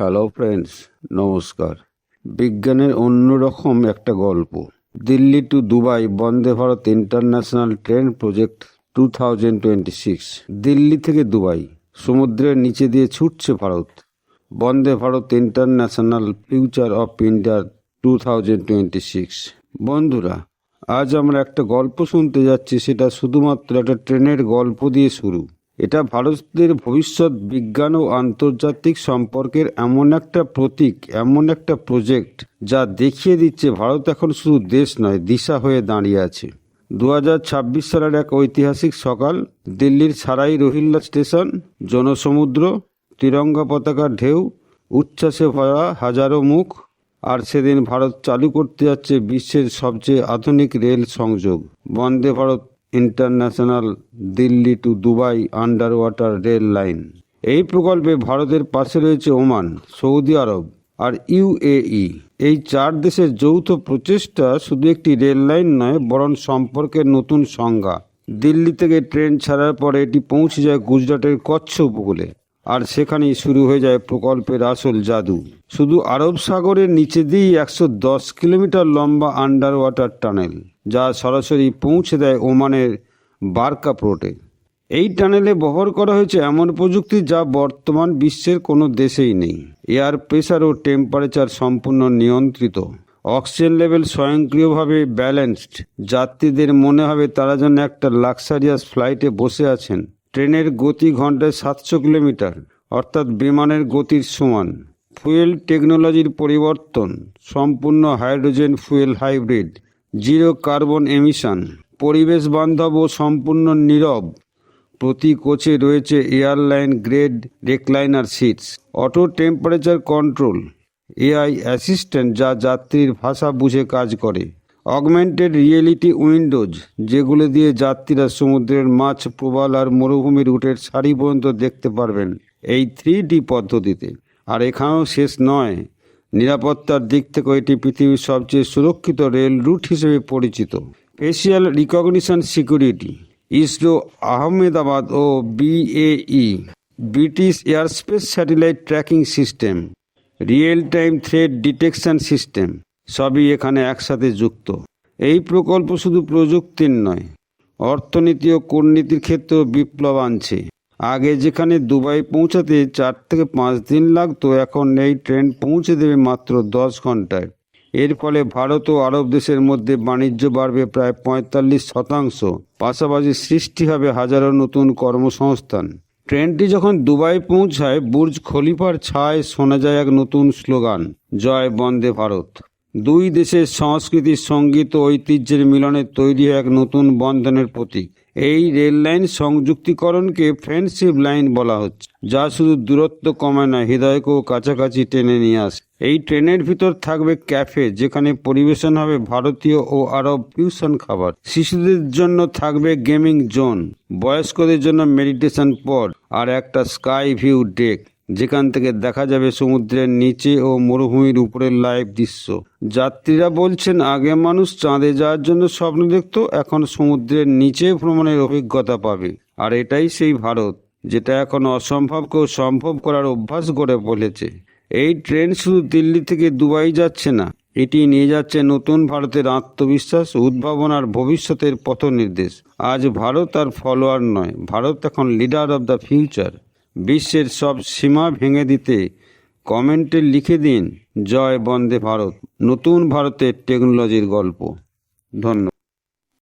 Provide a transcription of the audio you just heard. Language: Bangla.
হ্যালো ফ্রেন্ডস নমস্কার। বিজ্ঞানের অন্যরকম একটা গল্প। Delhi to Dubai Vande Bharat international train project two thousand twenty six. Delhi থেকে দুবাই, সমুদ্রের নিচে দিয়ে ছুটছে Bharat. Vande Bharat international future of India two thousand twenty six. বন্ধুরা, আজ আমরা একটা গল্প শুনতে যাচ্ছি, সেটা শুধুমাত্র একটা ট্রেনের গল্প দিয়ে শুরু। এটা ভারতের ভবিষ্যৎ বিজ্ঞান ও আন্তর্জাতিক সম্পর্কের এমন একটা প্রতীক, এমন একটা প্রজেক্ট যা দেখিয়ে দিচ্ছে ভারত এখন শুধু দেশ নয়, দিশা হয়ে দাঁড়িয়ে আছে। দু হাজার ছাব্বিশ সালের এক ঐতিহাসিক সকাল, দিল্লির সারাই রোহিল্লা স্টেশন, জনসমুদ্র, তিরঙ্গা পতাকার ঢেউ, উচ্ছ্বাসে ভরা হাজারো মুখ, আর সেদিন ভারত চালু করতে যাচ্ছে বিশ্বের সবচেয়ে আধুনিক রেল সংযোগ। Vande Bharat international Delhi to Dubai underwater rail line. এই প্রকল্পে ভারতের পাশে রয়েছে ওমান, সৌদি আরব আর ইউএই এই চার দেশের যৌথ প্রচেষ্টা শুধু একটি রেল লাইন নয়, বরং সম্পর্কের নতুন সংজ্ঞা। দিল্লি থেকে ট্রেন ছাড়ার পরে এটি পৌঁছে যায় গুজরাটের কচ্ছ উপকূলে। আর সেখানেই শুরু হয়ে যায় প্রকল্পের আসল জাদু। শুধু আরব সাগরের নিচে দিয়েই একশো দশ কিলোমিটার লম্বা আন্ডার ওয়াটার টানেল যা সরাসরি পৌঁছে দেয় ওমানের বার্কা পোর্টে। এই টানেলে বহর করা হয়েছে এমন প্রযুক্তি যা বর্তমান বিশ্বের কোনো দেশেই নেই। এয়ার প্রেসার ও টেম্পারেচার সম্পূর্ণ নিয়ন্ত্রিত। অক্সিজেন লেভেল স্বয়ংক্রিয়ভাবে ব্যালেন্সড যাত্রীদের মনে হবে তারা যেন একটা লাক্সারিয়াস ফ্লাইটে বসে আছেন। ট্রেনের গতি ঘন্টায় সাতশো কিলোমিটার, অর্থাৎ বিমানের গতির সমান। ফুয়েল টেকনোলজির পরিবর্তন, সম্পূর্ণ hydrogen fuel hybrid, zero carbon emission, পরিবেশ বান্ধব ও সম্পূর্ণ নীরব। প্রতি কোচে রয়েছে airline grade recliner seats, auto temperature control, AI assistant যা যাত্রীর ভাষা বুঝে কাজ করে। অগমেন্টেড রিয়েলিটি উইন্ডোজ যেগুলো দিয়ে যাত্রীরা সমুদ্রের মাছ, প্রবাল আর মরুভূমির রুটের সারি পর্যন্ত দেখতে পারবেন এই থ্রি ডি পদ্ধতিতে। আর এখানেও শেষ নয়। নিরাপত্তার দিক থেকে এটি পৃথিবীর সবচেয়ে সুরক্ষিত রেল রুট হিসেবে পরিচিত। Facial recognition security ISRO Ahmedabad ও BAE British airspace satellite tracking system real time threat detection system সবই এখানে একসাথে যুক্ত। এই প্রকল্প শুধু প্রযুক্তির নয়, অর্থনীতি ও কূটনীতির ক্ষেত্রেও বিপ্লব আনছে। আগে যেখানে দুবাই পৌঁছাতে চার থেকে পাঁচ দিন লাগতো, এখন এই ট্রেন পৌঁছে দেবে মাত্র দশ ঘন্টায়। এর ফলে ভারত ও আরব দেশের মধ্যে বাণিজ্য বাড়বে প্রায় পঁয়তাল্লিশ শতাংশ, পাশাপাশি সৃষ্টি হবে হাজারো নতুন কর্মসংস্থান। ট্রেনটি যখন দুবাই পৌঁছায়, বুর্জ খলিফার ছায় শোনা যায় এক নতুন স্লোগান, জয় বন্দে ভারত। দুই দেশের সংস্কৃতি, সংগীত ও ঐতিহ্যের মিলনে তৈরি এক নতুন বন্ধনের প্রতীক। এই রেল লাইন সংযুক্তিকরণকে ফ্রেন্ডশিপ লাইন বলা হচ্ছে, যা শুধু দূরত্ব কমায় না, হৃদয়কেও কাছাকাছি টেনে নিয়ে আসে। এই ট্রেনের ভিতর থাকবে ক্যাফে, যেখানে পরিবেশন হবে ভারতীয় ও আরব ফিউশন খাবার। শিশুদের জন্য থাকবে গেমিং জোন, বয়স্কদের জন্য মেডিটেশন পড, আর একটা স্কাই ভিউ ডেক। যেখান থেকে দেখা যাবে সমুদ্রের নিচে ও মরুভূমির উপরের লাইভ দৃশ্য। যাত্রীরা বলছেন, আগে মানুষ চাঁদে যাওয়ার জন্য স্বপ্ন দেখত, এখন সমুদ্রের নিচে ভ্রমণের অভিজ্ঞতা পাবে। আর এটাই সেই ভারত, যেটা এখন অসম্ভবকেও সম্ভব করার অভ্যাস গড়ে বলেছে। এই ট্রেন শুধু দিল্লি থেকে দুবাই যাচ্ছে না, এটি নিয়ে যাচ্ছে নতুন ভারতের আত্মবিশ্বাস, উদ্ভাবন আর ভবিষ্যতের পথ নির্দেশ আজ ভারত আর ফলোয়ার নয়, ভারত এখন লিডার অব দ্য ফিউচার বিশ্বের সব সীমা ভেঙে দিতে কমেন্টে লিখে দিন, জয় বন্দে ভারত। নতুন ভারতের টেকনোলজির গল্প। ধন্যবাদ।